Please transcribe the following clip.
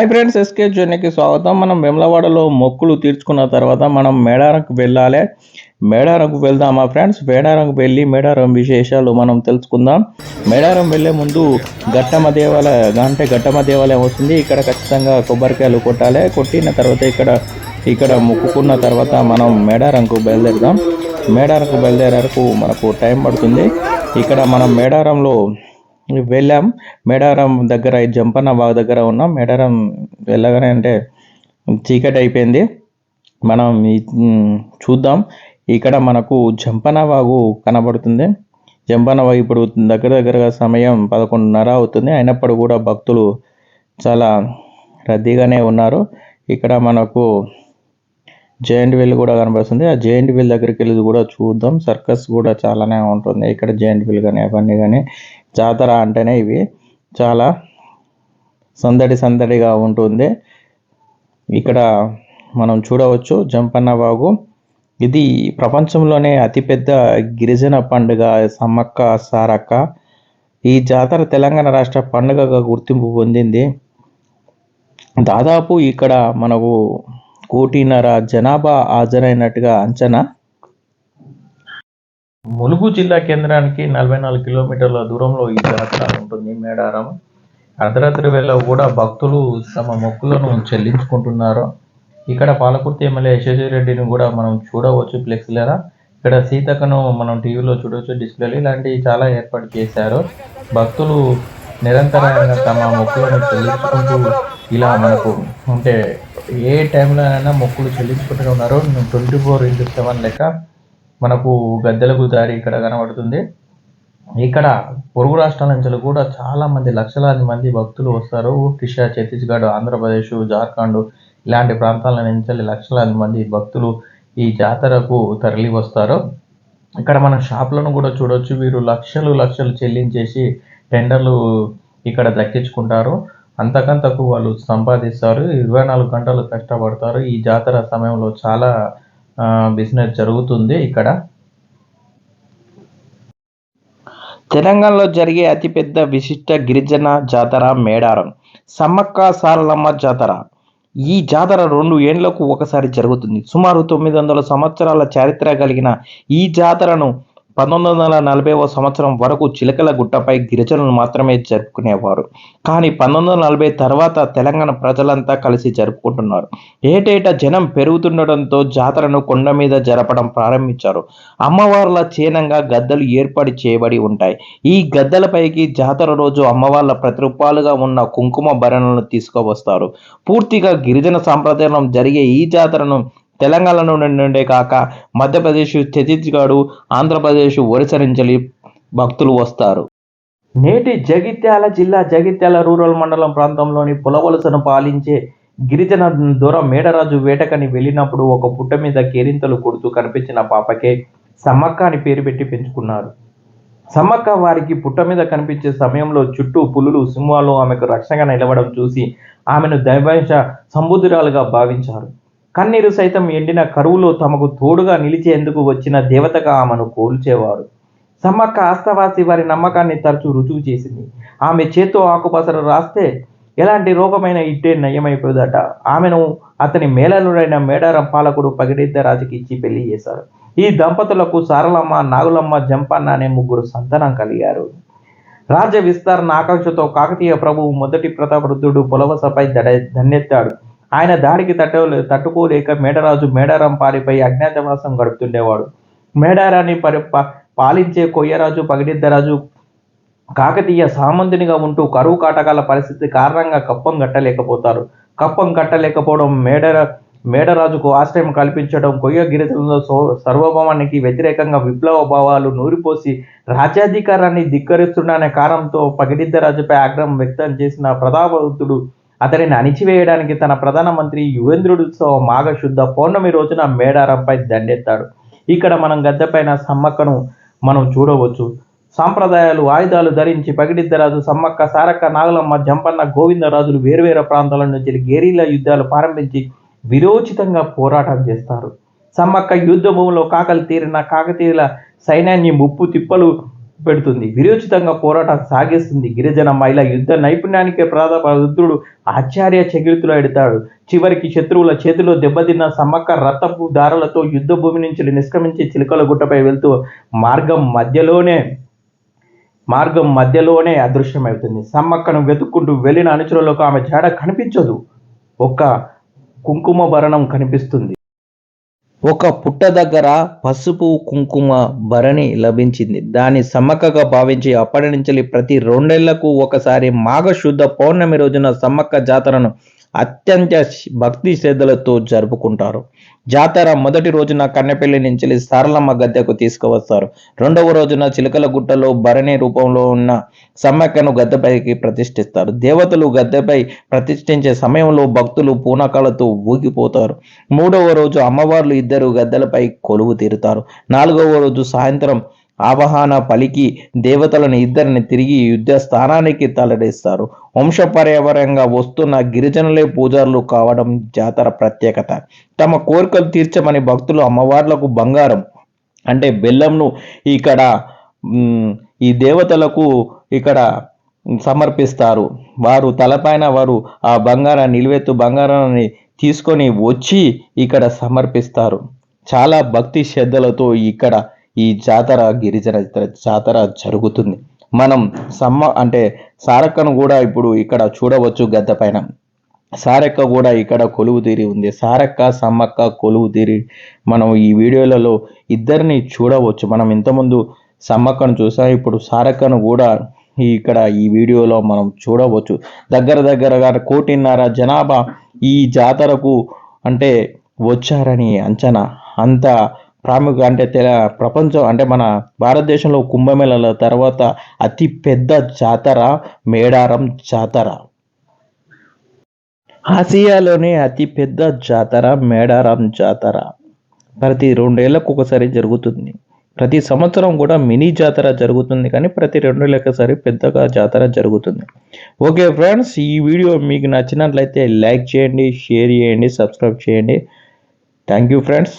Hi friends SK జర్నీకి స్వాగతం. మనం వెమ్లవాడలో మొక్కులు తీర్చుకున్న తర్వాత మనం మేడారంకు వెళ్ళాలి. మేడారంకు వెళ్దామా ఫ్రెండ్స్? మేడారంకు వెళ్ళి మేడారం విశేషాలు మనం తెలుసుకుందాం. మేడారం వెళ్ళే ముందు ఘట్టమ దేవాలయ అంటే ఘట్టమ దేవాలయం వస్తుంది. ఇక్కడ ఖచ్చితంగా కొబ్బరికాయలు కొట్టాలి. కొట్టిన తర్వాత ఇక్కడ ఇక్కడ మొక్కుకున్న తర్వాత మనం మేడారంకు బయలుదేరుదాం. మేడారంకు బయలుదేరే వరకు మనకు టైం పడుతుంది. ఇక్కడ మనం మేడారంలో వెళ్ళాం. మేడారం దగ్గర జంపన్న బాగ్ దగ్గర ఉన్నాం. మేడారం వెళ్ళగానే అంటే చీకటి అయిపోయింది. మనం చూద్దాం. ఇక్కడ మనకు జంపన వాగు కనబడుతుంది. జంపన వాగు ఇప్పుడు దగ్గర దగ్గరగా సమయం పదకొండున్నర అవుతుంది. అయినప్పుడు కూడా భక్తులు చాలా రద్దీగానే ఉన్నారు. ఇక్కడ మనకు జెయింట్ వీల్ కూడా కనబడుతుంది. ఆ జైంట్ వీల్ దగ్గరికి వెళ్ళి కూడా చూద్దాం. సర్కస్ కూడా చాలానే ఉంటుంది. ఇక్కడ జైంట్ వీల్ కానీ అవన్నీ కానీ జాతర అంటేనే ఇవి. చాలా సందడి సందడిగా ఉంటుంది. ఇక్కడ మనం చూడవచ్చు జంపన్న వాగు ఇది ప్రపంచంలోనే అతిపెద్ద గిరిజన పండుగ సమ్మక్క సారక్క. ఈ జాతర తెలంగాణ రాష్ట్ర పండుగగా గుర్తింపు పొందింది. దాదాపు ఇక్కడ మనకు కోటిన్నర జనాభా హాజరైనట్టుగా అంచనా ములుగు జిల్లా కేంద్రానికి నలభై నాలుగు కిలోమీటర్ల దూరంలో ఈ జాతర ఉంటుంది మేడారం. అర్ధరాత్రి వేళ కూడా భక్తులు తమ మొక్కులను చెల్లించుకుంటున్నారు. ఇక్కడ పాలకుర్తి ఎమ్మెల్యే యశస్వి రెడ్డిని కూడా మనం చూడవచ్చు ఫ్లెక్సీలరా. ఇక్కడ సీతకను మనం టీవీలో చూడవచ్చు డిస్ప్లేలు. ఇలాంటివి చాలా ఏర్పాటు చేశారు. భక్తులు నిరంతరంగా తమ మొక్కులను చెల్లించుకుంటూ ఇలా మనకు అంటే ఏ టైంలో అయినా మొక్కులు చెల్లించుకుంటూనే ఉన్నారు. ట్వంటీ ఫోర్ ఇంటూ సెవెన్ లెక్క మనకు గద్దెలకు దారి ఇక్కడ కనబడుతుంది. ఇక్కడ పొరుగు రాష్ట్రాల నుంచి కూడా చాలా మంది లక్షలాది మంది భక్తులు వస్తారు. ఒడిశా ఛత్తీస్గఢ్ ఆంధ్రప్రదేశ్ జార్ఖండ్ ఇలాంటి ప్రాంతాల నుంచి లక్షలాది మంది భక్తులు ఈ జాతరకు తరలి వస్తారు ఇక్కడ మన షాప్లను కూడా చూడొచ్చు. వీరు లక్షలు లక్షలు చెల్లించేసి టెండర్లు ఇక్కడ దక్కించుకుంటారు. అంతకంతకు వాళ్ళు సంపాదిస్తారు. ఇరవై నాలుగు గంటలు కష్టపడతారు. ఈ జాతర సమయంలో చాలా బిజినెస్ జరుగుతుంది ఇక్కడ. తెలంగాణలో జరిగే అతిపెద్ద విశిష్ట గిరిజన జాతర మేడారం సమ్మక్క సారలమ్మ జాతర. ఈ జాతర రెండు ఏండ్లకు ఒకసారి జరుగుతుంది. సుమారు తొమ్మిది వందల సంవత్సరాల చరిత్ర కలిగిన ఈ జాతరను పంతొమ్మిది వందల నలభైవ సంవత్సరం వరకు చిలకల గుట్టపై గిరిజనులు మాత్రమే జరుపుకునేవారు. కానీ పంతొమ్మిది వందల నలభై తర్వాత తెలంగాణ ప్రజలంతా కలిసి జరుపుకుంటున్నారు. ఏటేటా జనం పెరుగుతుండటంతో జాతరను కొండ మీద జరపడం ప్రారంభించారు. అమ్మవార్ల చీనంగా గద్దలు ఏర్పాటు చేయబడి ఉంటాయి. ఈ గద్దలపైకి జాతర రోజు అమ్మవార్ల ప్రతిరూపాలుగా ఉన్న కుంకుమ భరణలను తీసుకువస్తారు. పూర్తిగా గిరిజన సాంప్రదాయం జరిగే ఈ జాతరను తెలంగాణ నుండే కాక మధ్యప్రదేశ్ ఛత్తీస్గఢ్ ఆంధ్రప్రదేశ్ ఒరిస్సా నుంచి భక్తులు వస్తారు. నేటి జగిత్యాల జిల్లా జగిత్యాల రూరల్ మండలం ప్రాంతంలోని పులవలసను పాలించే గిరిజన దొర మేడరాజు వేటకని వెళ్ళినప్పుడు ఒక పుట్ట మీద కేరింతలు కొడుతూ కనిపించిన పాపకే సమ్మక్క అని పేరు పెట్టి పెంచుకున్నారు. సమ్మక్క వారికి పుట్ట మీద కనిపించే సమయంలో చుట్టూ పులులు సింహాలు ఆమెకు రక్షణగా నిలవడం చూసి ఆమెను దైవాంశ సంబుద్ధురాలుగా భావించారు. కన్నీరు సైతం ఎండిన కరువులో తమకు తోడుగా నిలిచేందుకు వచ్చిన దేవతగా ఆమెను కోల్చేవారు. సమ్మక్క ఆస్తవాసి వారి నమ్మకాన్ని తరచూ రుజువు చేసింది. ఆమె చేత్తో ఆకుపసరు రాస్తే ఎలాంటి రోగమైన ఇట్టే నయమైపోదట. ఆమెను అతని మేళలుడైన మేడారం పాలకుడు పగిడిద్ద రాజుకి ఇచ్చి పెళ్ళి చేశారు. ఈ దంపతులకు సారలమ్మ నాగులమ్మ జంపన్న అనే ముగ్గురు సంతానం కలిగారు. రాజ్య విస్తరణ ఆకాంక్షతో కాకతీయ ప్రభువు మొదటి ప్రతాపరుద్రుడు పులవసపై దడ దండెత్తాడు ఆయన దాడికి తట్ట తట్టుకోలేక మేడరాజు మేడారం పారిపై అజ్ఞాతవాసం గడుపుతుండేవాడు. మేడారాన్ని పరి పా- పాలించే కొయ్యరాజు పగిడిద్దరాజు కాకతీయ సామంతునిగా ఉంటూ కరువు కాటకాల పరిస్థితి కారణంగా కప్పం కట్టలేకపోతారు. కప్పం కట్టలేకపోవడం మేడర మేడరాజుకు ఆశ్రయం కల్పించడం కొయ్య గిరిజనుల సో- సర్వభౌమానికి వ్యతిరేకంగా విప్లవ భావాలు నూరిపోసి రాజ్యాధికారాన్ని ధిక్కరిస్తున్న కారణంతో పగిడిద్దరాజుపై ఆగ్రహం వ్యక్తం చేసిన ప్రతాపవంతుడు అతడిని అణిచివేయడానికి తన ప్రధానమంత్రి యువేంద్రుడుత్సవ మాఘశుద్ధ పౌర్ణమి రోజున మేడారంపై దండెత్తాడు. ఇక్కడ మనం గద్దెపైన సమ్మక్కను మనం చూడవచ్చు. సాంప్రదాయాలు ఆయుధాలు ధరించి పగిడిద్దరాజు సమ్మక్క సారక్క నాగలమ్మ జంపన్న గోవిందరాజులు వేర్వేరు ప్రాంతాల నుంచి గేరీల యుద్ధాలు ప్రారంభించి విరోచితంగా పోరాటం చేస్తారు. సమ్మక్క యుద్ధ భూమిలో కాకలు తీరిన కాకతీయుల సైన్యాన్ని ముప్పు తిప్పలు పెడుతుంది. విరోచితంగా పోరాటం సాగిస్తుంది. గిరిజన మహిళ యుద్ధ నైపుణ్యానికి ప్రధాన రుద్రుడు ఆచార్య చకిరితులు ఎడతాడు. చివరికి శత్రువుల చేతిలో దెబ్బతిన్న సమ్మక్క రథపు దారులతో యుద్ధ భూమి నుంచి నిష్క్రమించి చిలుకల గుట్టపై వెళ్తూ మార్గం మధ్యలోనే మార్గం మధ్యలోనే అదృశ్యమవుతుంది. సమ్మక్కను వెతుక్కుంటూ వెళ్ళిన అనుచరులకు ఆమె జాడ కనిపించదు. ఒక్క కుంకుమ భరణం కనిపిస్తుంది. ఒక పుట్ట దగ్గర పసుపు కుంకుమ భరణి లభించింది. దాన్ని సమ్మక్కగా భావించి అప్పటి నుంచి ప్రతి రెండేళ్ళకు ఒకసారి మాఘశుద్ధ పౌర్ణమి రోజున సమ్మక్క జాతరను అత్యంత భక్తి శ్రద్ధలతో జరుపుకుంటారు. జాతర మొదటి రోజున కన్నెపల్లి నుంచి సారలమ్మ గద్దెకు తీసుకువస్తారు. రెండవ రోజున చిలకల గుట్టలో భరణి రూపంలో ఉన్న సమ్మక్కను గద్దెపైకి ప్రతిష్ఠిస్తారు. దేవతలు గద్దెపై ప్రతిష్ఠించే సమయంలో భక్తులు పూనకాలతో ఊగిపోతారు. మూడవ రోజు అమ్మవార్లు ఇద్దరు గద్దెలపై కొలువు తీరుతారు. నాలుగవ రోజు సాయంత్రం ఆవాహన పలికి దేవతలను ఇద్దరిని తిరిగి యుద్ధ స్థానానికి తలడిస్తారు వంశపర్యావరంగా వస్తున్న గిరిజనులే పూజారులు కావడం జాతర ప్రత్యేకత. తమ కోరికలు తీర్చమని భక్తులు అమ్మవార్లకు బంగారం అంటే బెల్లంను ఇక్కడ ఈ దేవతలకు ఇక్కడ సమర్పిస్తారు. వారు తలపైన వారు ఆ బంగారాన్ని నిలువెత్తు బంగారాన్ని తీసుకొని వచ్చి ఇక్కడ సమర్పిస్తారు. చాలా భక్తి శ్రద్ధలతో ఇక్కడ ఈ జాతర గిరిజన జాతర జరుగుతుంది. మనం సమ్మ అంటే సారక్కను కూడా ఇప్పుడు ఇక్కడ చూడవచ్చు గద్ద పైన. సారక్క కూడా ఇక్కడ కొలువు తీరి ఉంది. సారక్క సమ్మక్క కొలువు తీరి మనం ఈ వీడియోలలో ఇద్దరిని చూడవచ్చు. మనం ఇంతకుముందు సమ్మక్కను చూసాం ఇప్పుడు సారక్కను కూడా ఇక్కడ ఈ వీడియోలో మనం చూడవచ్చు. దగ్గర దగ్గరగా కోటిన్నర జనాభా ఈ జాతరకు అంటే వచ్చారని అంచనా. అంత ప్రాముఖ్య అంటే తెల ప్రపంచం అంటే మన భారతదేశంలో కుంభమేళల తర్వాత అతి పెద్ద జాతర మేడారం జాతర. ఆసియాలోనే అతి పెద్ద జాతర మేడారం జాతర. ప్రతి రెండేళ్ళకు ఒకసారి జరుగుతుంది. ప్రతి సంవత్సరం కూడా మినీ జాతర జరుగుతుంది కానీ ప్రతి రెండేళ్ళకి ఒకసారి పెద్దగా జాతర జరుగుతుంది. ఓకే ఫ్రెండ్స్ ఈ వీడియో మీకు నచ్చినట్లయితే లైక్ చేయండి షేర్ చేయండి సబ్స్క్రైబ్ చేయండి. Thank you friends.